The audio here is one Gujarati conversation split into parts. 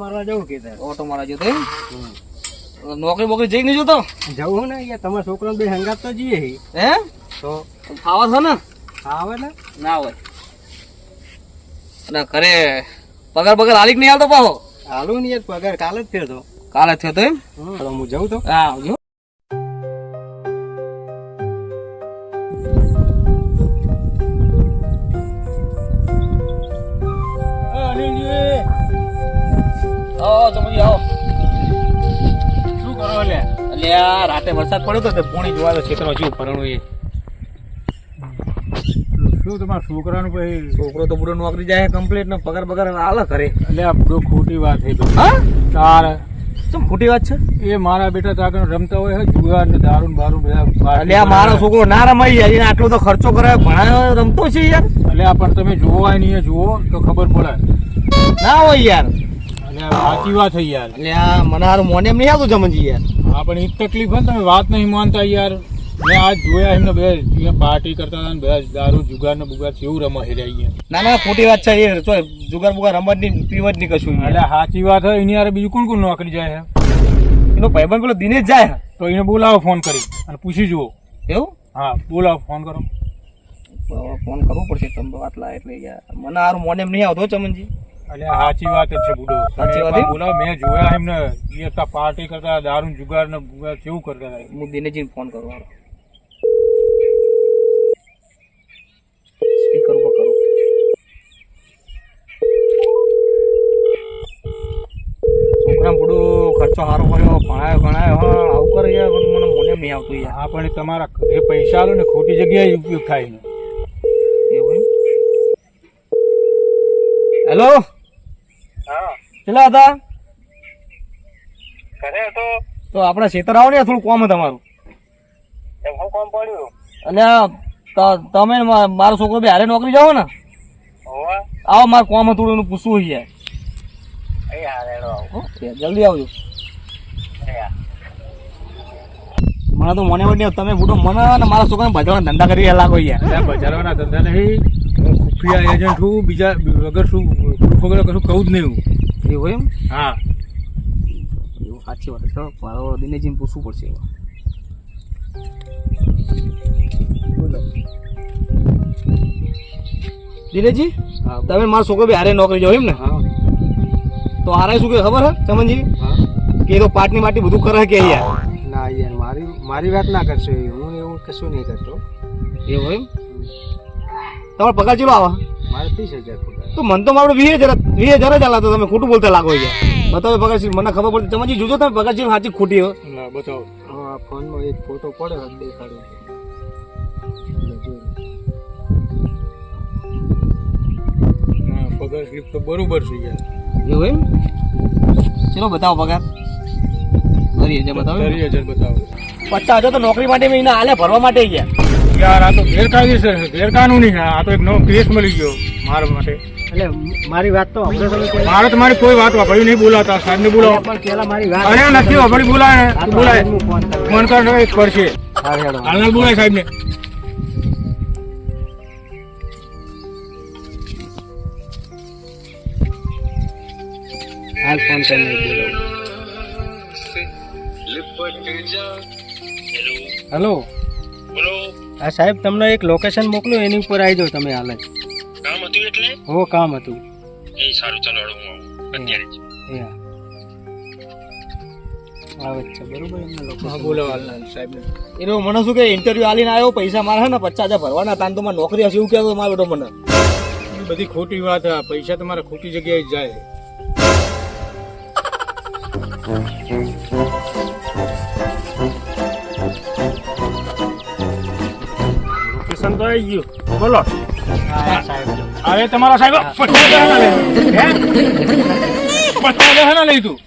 મારવા જવું કે ઓટો મારા જતો નોકરી બોકરી જઈ નહીં જોતો? જવું ને યાર તમારા છોકરા બે હંગાત તો જઈએ હી. હે? તો ખાવા છો ને? આવે ને? ના હોય. અને ઘરે પગાર પગાર હાલી નહીં આવતો પાહો હાલું નહીં યાર પગાર કાલે જ થયો તો. કાલે થયો તો એમ? હું જઉં તો. હા આવજો આવો આવો શું કરો લે? એટલે આ રાતે વરસાદ પડ્યો તો પૂણી જોવા તો ખેતરમાં જેવું ભરણું એ. શું તમારા છોકરાનું છોકરો તો બુડો નોકરી જાય કમ્પ્લીટ ને પગાર પગાર આલે કરે. એટલે આ બધું ખોટી વાત થઈ હા? તાર શું ખોટી વાત છે? એ મારા બેટા તો રમતા હોય જુગાર ને દારૂ બારૂ બધા એટલે આ મારો છોકરો ના રમાઈ જાય આટલો તો ખર્ચો કરે ભણાયો રમતો છે યાર. એટલે આ પણ તમે જોવો હોય નહીં જુઓ તો ખબર પડે. ના હોય યાર. સાચી વાત છે યાર. એટલે આ મને હારું મોને એમ નહીં આવતું સમજી યાર. હા પણ એ તકલીફ હોય તમે વાત નહીં માનતા યાર. મેં આજ જોયા એમને બધા પાર્ટી કરતા હતા ને બધા દારૂ જુગાર ને બુગાર છે એવું રમત છે ગયા ના ના ખોટી વાત છે એ તો જુગાર બુગાર રમતની પીવતની કશું એટલે સાચી વાત હોય એની યાર બીજું કોણ કોણ નોકરી જાય એનો ભાઈબંધ પેલો દિનેશ જાય તો એને બોલાવો ફોન કરી અને પૂછી જુઓ. એવું? હા બોલાવો ફોન કરો. ફોન કરવો પડશે તમે આટલા એટલે યાર. મને હારું મોને એમ નહીં આવતો ચમનજી એટલે સાચી વાત જ છે બુડો. સાચી વાત બોલાવો મેં જોયા એમને એ પાર્ટી કરતા દારૂ જુગાર ને કેવું કરતા હતા? હું દિનેશજીને ફોન કરું હાલો. સ્પીકર ઉપર કરું. છોકરા બુડો ખર્ચો સારો કર્યો ભણાયો ભણાયો હા આવું કરે યાર પણ મને મને નહીં આવતું યાર. હા પણ તમારા ઘરે પૈસા આલો ને ખોટી જગ્યાએ ઉપયોગ થાય ને એવું હેલો? કેટલા હતા? ઘરે તો તો આપણે ખેતર આવો ને થોડું કોમ છે તમારું. હું કોમ પડ્યું? અને ત- તમે મારો છોકરો બી હારે નોકરી જાઓ ને? આવો મારે કોમ હતું થોડું એનું પૂછવું છે જલ્દી આવજો. મને તો મને વળી તમે બુડો મને અને મારા છોકરાને ભજવાના ધંધા કરી લાગો યાર. ભજવાના ધંધા નહીં. હું ખુફિયા એજન્ટ છું બીજા વગર શું વગર કશું કહું જ નહીં હું. એવું એમ? હા. એવું સાચી વાત છે ચલો મારો દિનેશજીને પૂછવું પડશે. દિનેશજી હા તમે મારો છોકરો બી હારે નોકરી જાઓ એમ ને? હા. તો હારે શું કે ખબર હે ચમનજી? કે તો પાટની માટી બધું કરે કે યાર ના યાર મારી મારી વાત ના કરશો. હું એવું કશું નહીં કરતો. એવું એમ? તમારો પગાર ચેલો આવે? મારે ત્રીસ હજાર પગાર. તો મન તો મારો વીસ હજાર વીસ હજાર જ હાલતો તો તમે ખોટું બોલતા લાગો યાર બતાવો ભગતસિંહ મને ખબર પડતી. તમે જોજો તમે ભગતસિંહ છે સાચી ખોટી હોય ના બતાવો. હા ફોનમાં એક ફોટો પડે દેખાડો. પગાર સ્લીપ તો બરોબર છે યાર. એવું એમ? ચલો બતાવો પગાર. કરી હજાર બતાવો. ત્રીસ હજાર બતાવો. પચાસ હજાર તો નોકરી માટે મેં હાલે આલે ભરવા માટે ગયા. યાર આ તો ગેરકાયદેસર છે. ગેરકાનૂની છે આ તો એક નવો કેસ મળી ગયો મારા માટે. એટલે મારી વાત તો હમણાં તમે મારે તમારી કોઈ વાત વાપરી નહીં બોલાતા સાહેબ ને બોલાવો. પણ પેલા મારી અરે નથી વાપરી બોલાય ને બોલાય ફોન કર. એક પડશે વાત બોલાય સાહેબ ને હાલ ફોન કરીને હેલો. બોલો. હા સાહેબ તમને એક લોકેશન મોકલું એની ઉપર આવી જાઓ તમે હાલ. જ હો કામ હતું? એ સારું ચાલો હું આવું. અત્યારે જ. આવે છે બરોબર એમને બોલો એનો મને શું કે ઇન્ટરવ્યુ આલીને આવ્યો પૈસા મારે ને પચાસ હજાર ભરવાના તાન તો મારે નોકરી હશે એવું કહેતો મારો બેટો મને. એ બધી ખોટી વાત છે. આ પૈસા તમારા ખોટી જગ્યાએ જાય. લોકેશન તો આવી ગયું. બોલો. અરે તમારા સાહેબ પચાસ હજાર ના લઈ પચાસ હજાર ના લઈ તું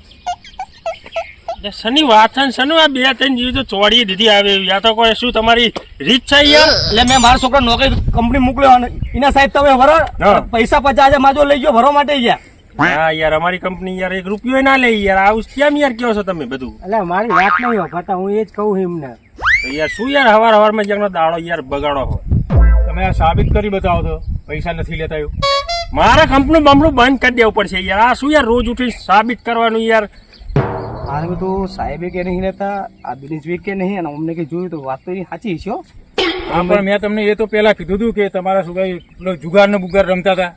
શની વાત છે ને શનું આ બે ત્રણ જીવ તો ચોડી દીધી આવે યા તો કોઈ શું તમારી રીત છે યાર એટલે મેં મારા છોકરા નોકરી કંપની મોકલ્યો અને એના સાહેબ તમે ભરો પૈસા પચાસ હજાર માજો લઈ ગયો ભરવા માટે ગયા. હા યાર અમારી કંપની યાર એક રૂપિયો ના લે યાર. આવું કેમ યાર કયો છો તમે બધું? એટલે મારી વાત નહીં હોતા હું એ જ કહું એમને. યાર શું યાર હવાર હવારમાં જ્યાંનો દાડો યાર બગાડો હોય તમે આ સાબિત કરી બતાવો તો. પૈસા નથી લેતા એવું. મારા કંપનું બમણું બંધ કરી દેવું પડશે યાર. આ શું યાર રોજ ઉઠી સાબિત કરવાનું યાર? મારે બધું સાહેબે કે નહીં લેતા આ બિઝનેસ વીક કે નહીં અને અમને કે જોયું તો વાત તો એની સાચી છે હો. પણ મેં તમને એ તો પહેલાં કીધું હતું કે તમારા શું ભાઈ પેલો જુગાર ને બુગાર રમતા હતા.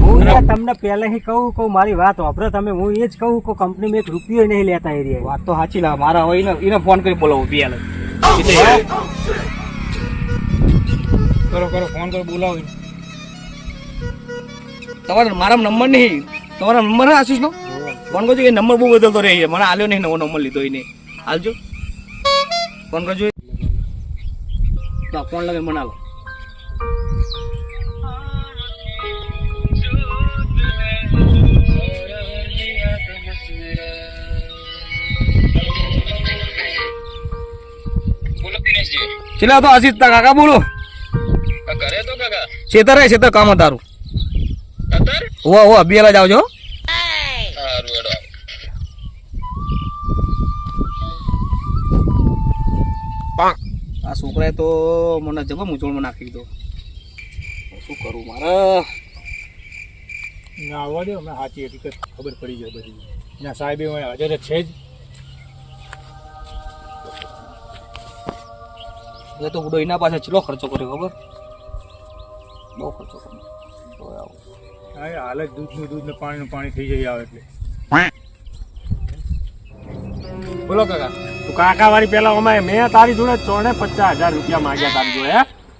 હું યાર તમને પહેલાથી કહું કહું મારી વાત વાપરો તમે. હું એ જ કહું કે કંપનીમાં એક રૂપિયો નહીં લેતા એ રહ્યા. વાત તો સાચી ના મારા હોય એને એને ફોન કરી બોલાવું બિયાલ કરો કરો, ફોન કરો બોલાવો તમારો મારા નંબર નહીં. તમારા નંબર ના આશીષ નો ફોન કરજો, એ નંબર બહુ બદલતો રહે. મને આલ્યો નહીં, નવો નંબર લીધો એને. હાલજો ફોન કરજો. ફોન લગે મને આલો. ચલા તો આશીષ કાકા બોલો. ઘરે તો કાકા? છેતર હે છેતર કામ તારું અત્યારે ઓ ઓ બિયાલા જાવજો હો. સારું એડો આ છોકરાએ તો મને જબર મૂંઝવણમાં નાખી દીધો. શું કરું મારે? ના આવવા દે હમણાં સાચી હકીકત ખબર પડી જાય બધી. ના સાહેબ એ હાજર જ છે જ. એ તો ઉડો એના પાસે ચલો ખર્ચો કર્યો ખબર? બહુ ખર્ચો કર્યો તો આવો. હાલ જ દૂધનું દૂધ ને પાણીનું પાણી થઈ જાય આવે એટલે. બોલો કાકા. તું કાકા વાળી પેલા અમારે મેં તારી જોડે ચોણે પચાસ હજાર રૂપિયા માગ્યા તારી જોડે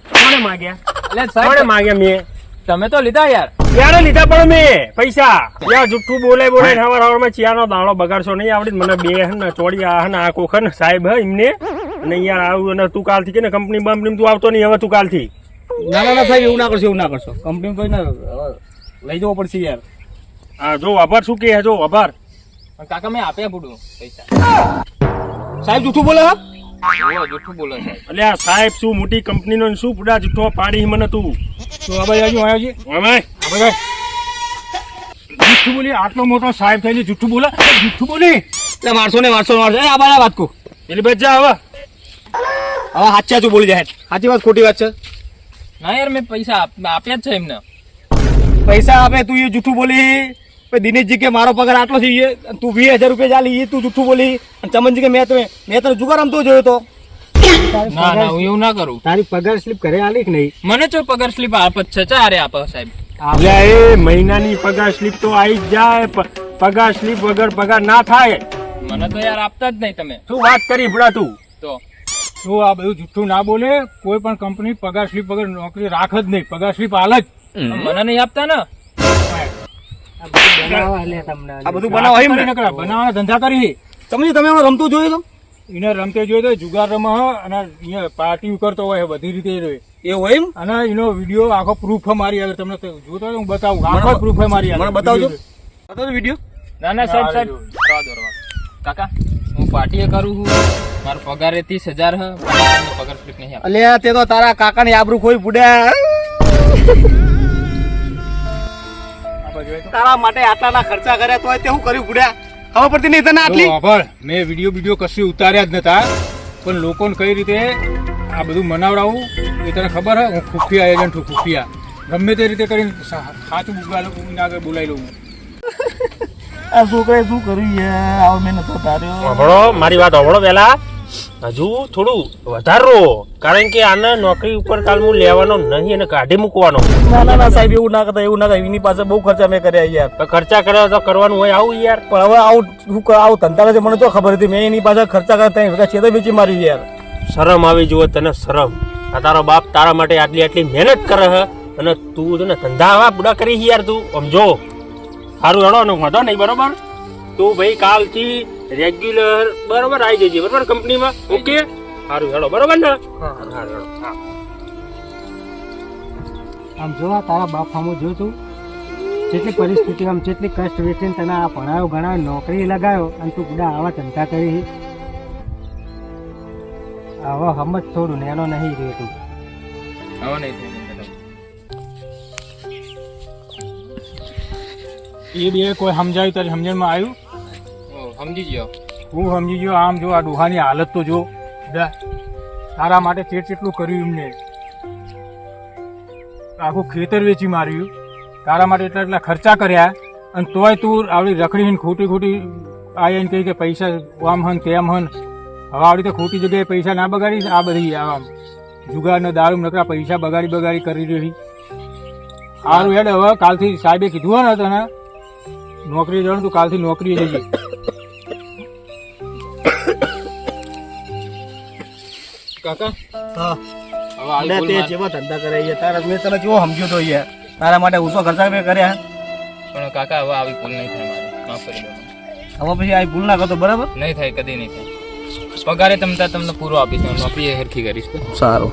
કોને માગ્યા? માંગ્યા કોને માગ્યા મેં? તમે તો લીધા યાર. ક્યારે લીધા પણ મેં પૈસા. યાર જુઠ્ઠું બોલે બોલે હવાર હવારમાં ચિયાનો દાણો બગાડશો નહીં આવડી મને બે હે ને ચોડી આ હે ને આ કોખર ને સાહેબ હે એમને? અને યાર આવું અને તું કાલથી કે ને કંપની બંપની તું આવતો નહીં હવે તું કાલથી. ના ના ના સાહેબ એવું ના કરશો એવું ના કરશો. કંપની કોઈ ના લઈ જવો પડશે યાર. હા જો આભાર શું કે જો આભાર. કાકા મેં આપ્યા બુડું પૈસા. સાહેબ જૂઠું બોલે હા? જૂઠું બોલો સાહેબ એટલે આ સાહેબ શું મોટી કંપનીનો ને શું પૂરા જૂઠો પાડી મને તું? તો ભાઈ આવ્યો આવ્યો છે? અમે આ ભાઈ જુઠ્ઠું બોલી આટલો મોટો સાહેબ થઈને જુઠ્ઠું બોલે? જૂઠું બોલી? એટલે મારશો ને મારશો એ આ બાજુ આ વાત કહું એટલે બચ્ચા હવે. હવે સાચા સાચું બોલી જાય. સાચી વાત ખોટી વાત છે. ના યાર મેં પૈસા આપ્યા જ છે એમને. પૈસા આપે તું એ જૂઠું બોલી. દિનેશજી કે મારો પગાર આટલો છે એ તું વીસ હજાર રૂપિયા ચાલી એ તું જૂઠું બોલી. અને ચમનજી કે મેં તો મેં તને જુગાર રમતો જોયો તો. ના ના હું એવું ના કરું. તારી પગાર સ્લીપ ઘરે આલી કે નહીં? મને જો પગાર સ્લીપ આપ છે ચારે આપ સાહેબ. એટલે એ મહિનાની પગાર સ્લીપ તો આવી જ જાય પગાર સ્લીપ વગર પગાર ના થાય. મને તો યાર આપતા જ નહીં તમે. શું વાત કરી ભડા તું? તો? તું આ બધું જુઠ્ઠું ના બોલે કોઈ પણ કંપની પગાર સ્લીપ વગર નોકરી રાખ જ નહીં. પગાર સ્લીપ હાલ જ. મને નહીં આપતા ને? આ બધું બનાવવા બનાવવાના ધંધા કરી. તમે તમે રમતું જોયું તો એને રમતે જોયો તો જુગાર રમા અને અહીંયા પાર્ટી કરતો હોય બધી રીતે એ હોય એમ? અને એનો વીડિયો આખો પ્રૂફ મારી આગળ. તમને જોતો હું બતાવું. આખો પ્રૂફ મારી આગળ. બતાવજો. બતાવજો વીડિયો ના ના સાહેબ સાહેબ. કાકા. હું પાર્ટીએ કરું છું. મારો પગાર એ ત્રીસ હજાર હ પગાર સ્લીપ નહીં. અલ્યા તે તો તારા કાકાની આબરૂ ખોઈ બુડ્યા. તારા માટે આટલાના ખર્ચા કર્યા તોય તે હું કર્યું બુડ્યા ખબર પડતી નહીં તને આટલી? ખબર મેં વીડિયો વીડિયો કશું ઉતાર્યા જ નતા. પણ લોકોને કઈ રીતે આ બધું મનાવડાવું એ તને ખબર હે? હું ખુફિયા એજન્ટ છું ખુફિયા. ગમે તે રીતે કરીને સાચું બોલાવી લઉં આ છોકરાએ શું કર્યું યાર આવો મેં નતો તાર્યો મારી વાત સાંભળો પેલા હજુ થોડું વધારો કારણ કે આને નોકરી ઉપર કાલ હું લેવાનો નહીં અને કાઢી મૂકવાનો. ના ના ના સાહેબ એવું ના કરતા એવું ના કરતા. એની પાસે બહુ ખર્ચા મેં કર્યા યાર. ખર્ચા કર્યા તો કરવાનું હોય આવું યાર. પણ હવે આવું શું આવું ધંધા છે મને તો ખબર હતી. મેં એની પાસે ખર્ચા કરતા ત્રણ છે તો વેચી મારી યાર. શરમ આવી જુઓ તને શરમ. આ તારો બાપ તારા માટે આટલી આટલી મહેનત કરે છે અને તું છે ને ધંધા આવા બુડા કરી યાર તું. સમજો. સારું હેડો ને વાંધો નહીં બરોબર? તું ભાઈ કાલથી રેગ્યુલર બરોબર આવી જજે બરોબર કંપનીમાં? ઓકે? સારું હેડો બરોબર ને? સારું હેડો. હા. આમ જો તારા બાપ સામું જો તું? જેટલી પરિસ્થિતિ આમ જેટલી કષ્ટ વેચીને તને આ ભણાયો ગણાયો નોકરી લગાયો અને તું બધા આવા ધંધા કરી. હવે સમજ થોડું નેનો નહીં રહ્યો તું. આવો નહીં એ બે કોઈ સમજાયું ત્યારે સમજણમાં આવ્યું? સમજી ગયો. હું સમજી ગયો આમ જો આ ડોહાની હાલત તો જો. તારા માટે ચેટ ચેટલું કર્યું એમને. આખું ખેતર વેચી માર્યું. તારા માટે એટલા એટલા ખર્ચા કર્યા. અને તોય તું આવડી રખડીને ખોટી ખોટી આવીને કહી કે પૈસા આમ હન તેમ હન. હવે આવડી તો ખોટી જગ્યાએ પૈસા ના બગાડી આ બધી આમ જુગાડ ને દારૂ નકરા પૈસા બગાડી બગાડી કરી રહી. સારું હેડ હવે કાલથી સાહેબે કીધું ને તને નોકરી જવાનું તું કાલથી નોકરી જઈએ કાકા? હા. હવે તે જેવા ધંધા કરે છે. તારા મેં તને કેવો સમજ્યો તો યાર તારા માટે ઓછો ખર્ચા મેં કર્યા. પણ કાકા હવે આવી ભૂલ નહીં થાય માફ કરી દો. હવે પછી આવી ભૂલ ના કરતો બરાબર? નહીં થાય કદી નહીં થાય. પગારે તમતા તમને પૂરો આપીશ. નોકરી હરખી કરીશ સારું.